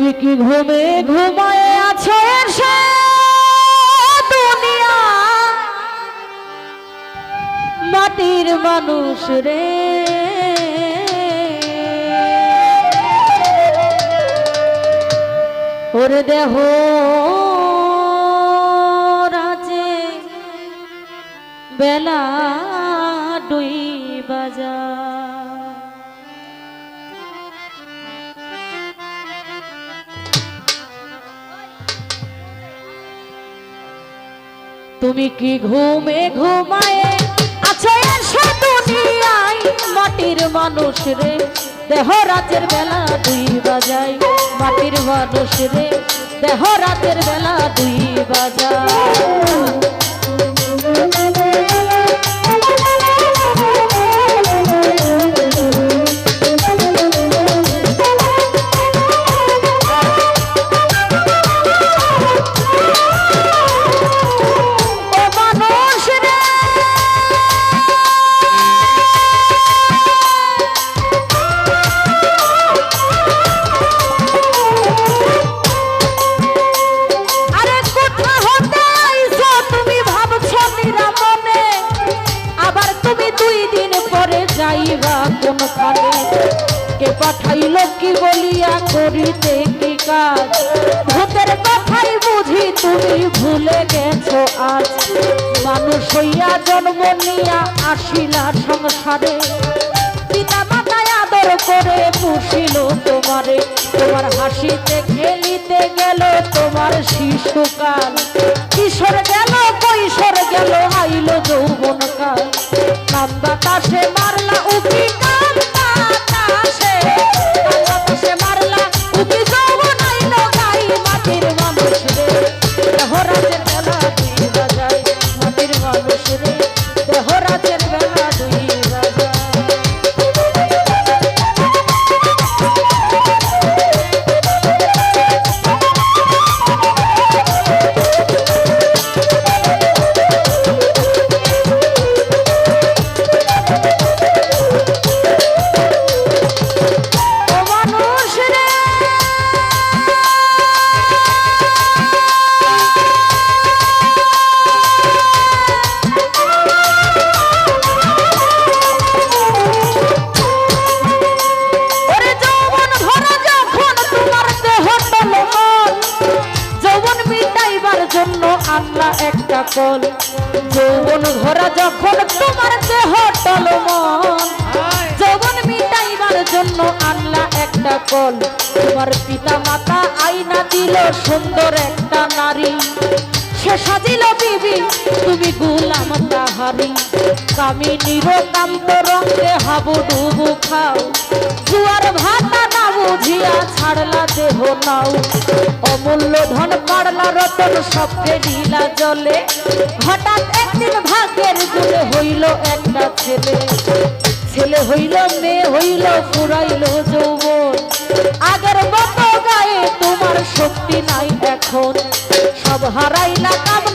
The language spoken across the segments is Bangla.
তুমি কি ঘুমে ঘুমায় আছো দুনিয়া? মাটির মানুষ রে। ওরে দেহ রাজে বেলা দুই বাজা। তুমি কি ঘুমে ঘুমায়? আছো এসে দুনিয়ায়, মাটির মানুষ রে। দেহ রাতের বেলা দুই বাজাই মাটির মানুষ রে। দেহ রাতের বেলা দুই বাজায়। যাইবা কোনখানে কে পাঠাইলো কি বলিয়া করিতে কি কাজ? ভূতের কথাই বুঝি তুমি ভুলে গেছো আজ। মানুষ হইয়া জন্ম নিয়া আসিলা সংসারে। পিতা মাতায় আদর করে পুষিল তোমারে। তোমার হাসিতে খেলিতে গেল তোমার শিশুকাল। কৈশোর একটা কল যৌবন ভরা যখন তোমার দেহ টলমল। যৌবন মিটাইবার জন্য আনলা একটা কল তোমার পিতা মাতা আইনা দিল সুন্দর একটা নারী। সে সাজিল বিবি, তুমি গুলাম তাহারি। কামিনীর কান্ত রঙে হাবু ডুবু খাও। জুয়ার ভাতা না বুঝিয়া ছাড়লা দেহ নাও। অমূল্য ধন পাড়লা রতন সবকে ঢিলা জলে। হঠাৎ একদিন ভাগ্যের জুলে হইল একটা ছেলে। ছেলে হইল, মেয়ে হইল, ফুরাইল যৌবন। আগের মতো গায়ে তোমার শক্তি নাই এখন। হারাইলা কাম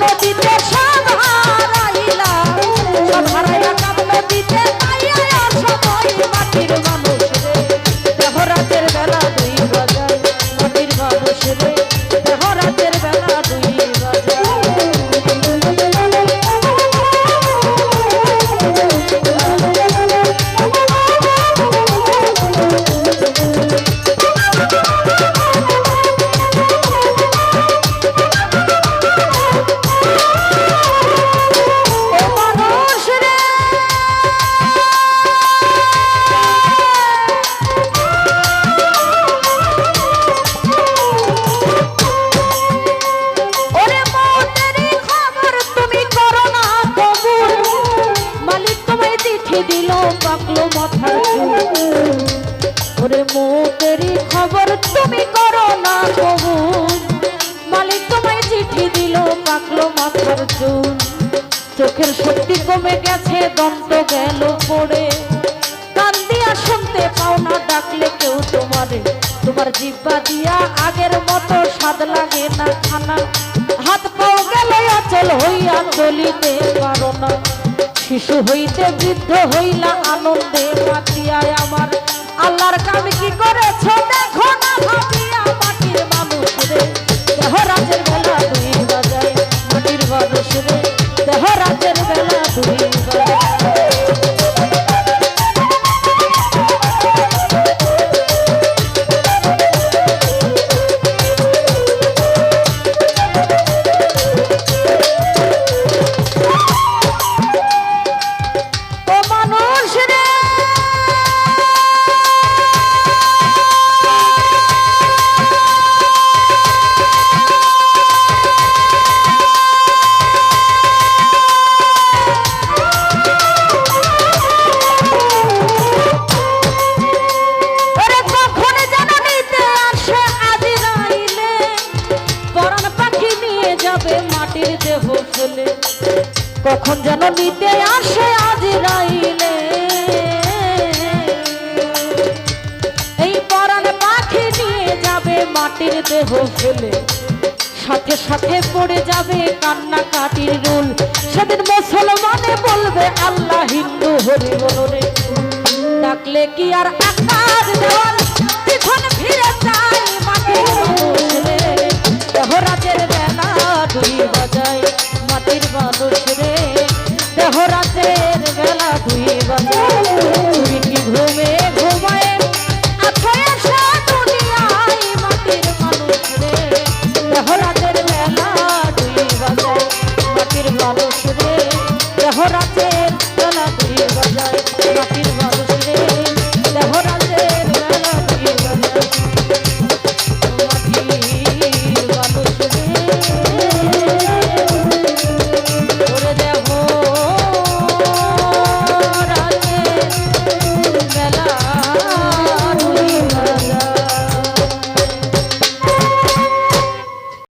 চিঠি দিল, পাকলো মাথার ওরে খবর, তুমি করো না কবুল মালিক তোমায় চিঠি দিল, পাকলো মাথার চুল। চোখের শক্তি কমে গেছে, দন্ত গেল পড়ে। কান দিয়া শুনতে পাও না, ডাকলে কেউ তোমারে। তোমার জিব্বা দিয়া আগের মতো স্বাদ লাগে না, খানা। হাত পাও গেলে অচল হইয়া চলিতে পারো না। শিশু হইতে বৃদ্ধ হইলা আনন্দে মাতিয়ায় আমার। আল্লাহর কাম কি করেছ? দেখো না ভাবিয়া মাটির মানুষ রে। দেহরাজের বেলা কখন যেন নিতে আসে আজ রাইলে। এই পরাণ পাখি নিয়ে যাবে মাটির দেহ ফেলে। সাথে সাথে পড়ে যাবে কান্না কাটির রুল। সেদিন মুসলমানে বলবে, আল্লাহ হিন্দু হরি বল রে ডাকলে কি আর আকাশ দেওয়াল পিছন ফিরে যায় মাটির দেহ রাতের বেলা দুই বাজায়। জাতির মানুষ রে। দেহ রাতের বেলা দুই বাজে তুমি কি ঘুমে ঘুমায়? মানুষ রে। দেহ রাতের বেলা দুই বাজায়